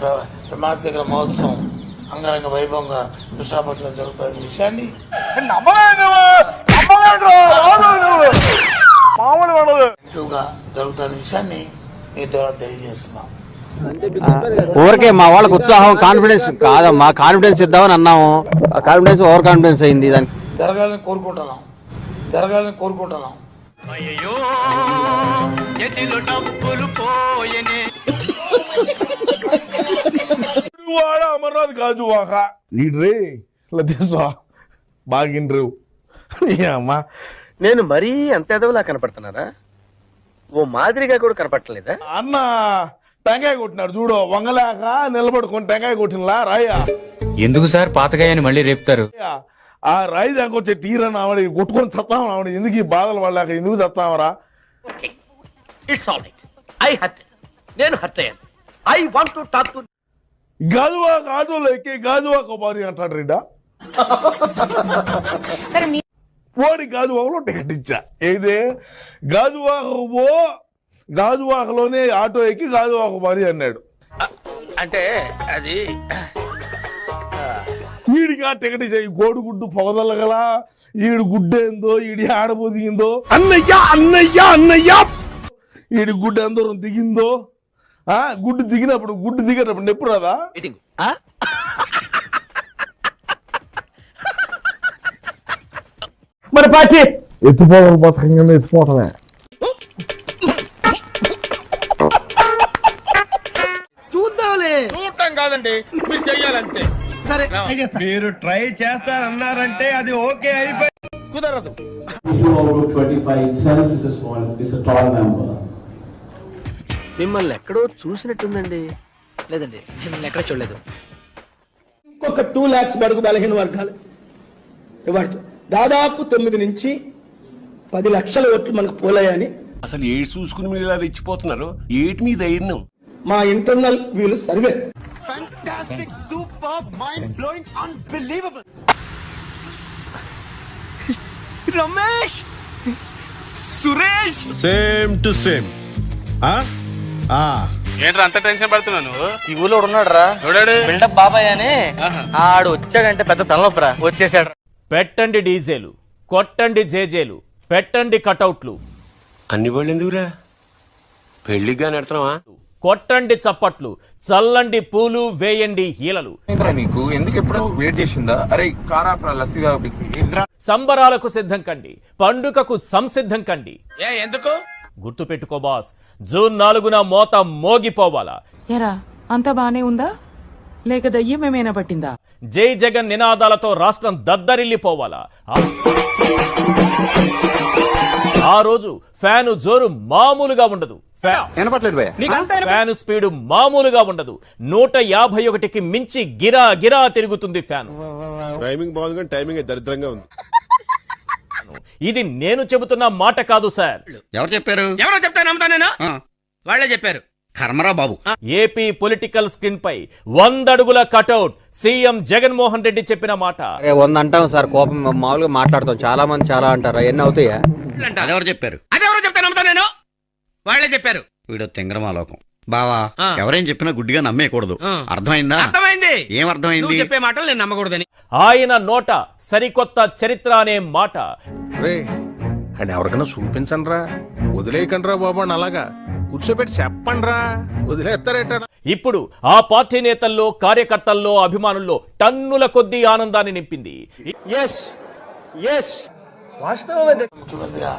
ప్ర- ప్రమాదశేఖర మహోత్సవం అంగరంగ వైభవంగా విశాఖపట్నం జరుగుతున్న విషయాన్ని జరుగుతున్న విషయాన్ని మీ ద్వారా తెలియజేస్తున్నాం. ఊరికే మా వాళ్ళకి ఉత్సాహం కాన్ఫిడెన్స్ కాదమ్మా. కాన్ఫిడెన్స్ ఇద్దామని అన్నాము. ఆ కాన్ఫిడెన్స్ ఓవర్ కాన్ఫిడెన్స్ అయింది దానికి. జరగాలని కోరుకుంటున్నాం. జరగాలని కోరుకుంటున్నాం. వాడ అమర్నాథ్ కాజు వాక ఈడ్రే లతేసా బాగిండ్రు. అమ్మా. నేను మరీ అంత ఎదవలా కనపడుతున్నారా ఓ మాదిరిగా కూడా కనపడలేదా అన్న టెంకాయ కొట్టినాడు చూడు వంగలేక నిలబడుకొని టెంకాయ కొట్టినలా రాయ్యా ఎందుకు సార్? పాతకాయని మళ్ళీ రేపుతారు. ఆ రాయి దాకొచ్చే తీరని ఆవిడ కొట్టుకొని చస్తాం ఆవిడ ఎందుకు ఈ బాధలు పడలేక ఎందుకు చస్తామరా it's all right I hurt నేను హర్ట్ అయ్యాను. I want to talk to గాజువా గాజులో ఎక్కి గాజువా కొబారి అంటాడు రీడా. ఓడి గాజువాకలో టికెట్ ఇచ్చా. ఏదే? గాజువాక పో గాజువాకలోనే ఆటో ఎక్కి గాజువాక మరి అన్నాడు. అంటే అది వీడికి ఆ టికెట్ ఇచ్చా. ఈ కోడిగుడ్డు పొగదలగలా ఈడు గుడ్డేందో ఈడి ఆడబో దిగిందో అన్నయ్య అన్నయ్య అన్నయ్య! ఈడి గుడ్డ అందరం దిగిందో. గుడ్డు దిగినప్పుడు గుడ్డు దిగేటప్పుడు నొప్పి రాదా? మరి పాచి. ఎత్తుపోవడం బతకంగా ఎత్తుపోవటమే చూడటం కాదండి మీరు చెయ్యాలంతే. మీరు ట్రై చేస్తారన్నారంటే అది ఓకే అయిపోయి కుదరదు. మిమ్మల్ని ఎక్కడో చూసినట్టుందండి. లేదండి మిమ్మల్ని ఎక్కడ చూడలేదు. ఇంకొక టూ లాక్స్ బడుగు బలహీన వర్గాలు. ఇవ్వడు. దాదాపు తొమ్మిది నుంచి పది లక్షల ఓట్లు మనకు పోలాయని అసలు ఏడు చూసుకుని మీరు ఇలా రెచ్చిపోతున్నారు? ఏటి మీ ధైర్యం? మా ఇంటర్నల్ వీళ్ళు సర్వే. సేమ్ టు సేమ్ ఏంట్రా అంత టెన్షన్ పడుతున్నాను ఈ ఊళ్ళో ఉన్నాడు రా బిల్డప్ బాబాయ్ అని ఆడు వచ్చాడంటే పెద్ద తలనొప్పరా. వచ్చేసాడు పెట్టండి డీజేలు కొట్టండి జేజేలు పెట్టండి కటౌట్లు. అన్ని వాళ్ళు ఎందుకురా? పెళ్ళిగా నెడతావా కొట్టండి చప్పట్లు చల్లండి పూలు వేయండి హీలలు. నీకు? ఎందుకు ఎప్పుడు వెయిట్ చేసిందా? అరే కారా లస్సీగా సంబరాలకు సిద్ధం కండి పండుగకు సంసిద్ధం కండి. ఏ ఎందుకు? గుర్తు పెట్టుకో బాస్. జూన్ నాలుగున మోత మోగిపోవాలా? ఎరా అంత బానే ఉందా? లేక దయ్యం ఏమైనా పట్టిందా? జై జగన్ నినాదాలతో రాష్ట్రం దద్దరిల్లిపోవాలా? ఆ- ఆ రోజు ఫ్యాను జోరు మామూలుగా ఉండదు. ఫ్యా- ఫ్యాను స్పీడు మామూలుగా ఉండదు. నూట యాభై ఒకటికి మించి గిరా గిరా తిరుగుతుంది ఫ్యాన్. టైమింగ్ బాగుంది కానీ టైమింగ్ దరిద్రంగా ఉంది. ఇది నేను చెబుతున్న మాట కాదు సార్. ఎవరు చెప్పారు? ఎవరో చెప్తే నమ్ముతా నేను? వాళ్ళే చెప్పారు. కర్మరా బాబు. ఏపీ పొలిటికల్ స్క్రీన్ పై వందడుగుల కటౌట్. సీఎం జగన్మోహన్ రెడ్డి చెప్పిన మాట. అరే వంద అంటాం సార్ కోపం మామూలుగా మాట్లాడతాం. చాలా మంది చాలా అంటారు. ఎన్ని అవుతాయా? అదెవరు చెప్పారు? అదెవరో చెప్తే నమ్ముతా నేను? వాళ్ళే చెప్పారు. వీడు తింగరమాలోకం. బావా ఆ. ఎవరేం చెప్పినా గుడ్డిగా నమ్మేయకూడదు. అర్థమైందా? అర్థమైంది. ఏం అర్థమైంది? నువ్వు చెప్పే మాటలు నేను నమ్మకూడదని. ఆయన నోట సరికొత్త చరిత్ర అనే మాట. అండ్ ఎవరికైనా చూపించండి రా వదిలేయకండి రా బాబు అని అలాగా. కూర్చోబెట్టి చెప్పండి రా వదిలేస్తారేట. ఇప్పుడు ఆ పార్టీ నేతల్లో కార్యకర్తల్లో అభిమానుల్లో టన్నుల కొద్దీ ఆనందాన్ని నింపింది. ముఖ్యమంత్రిగా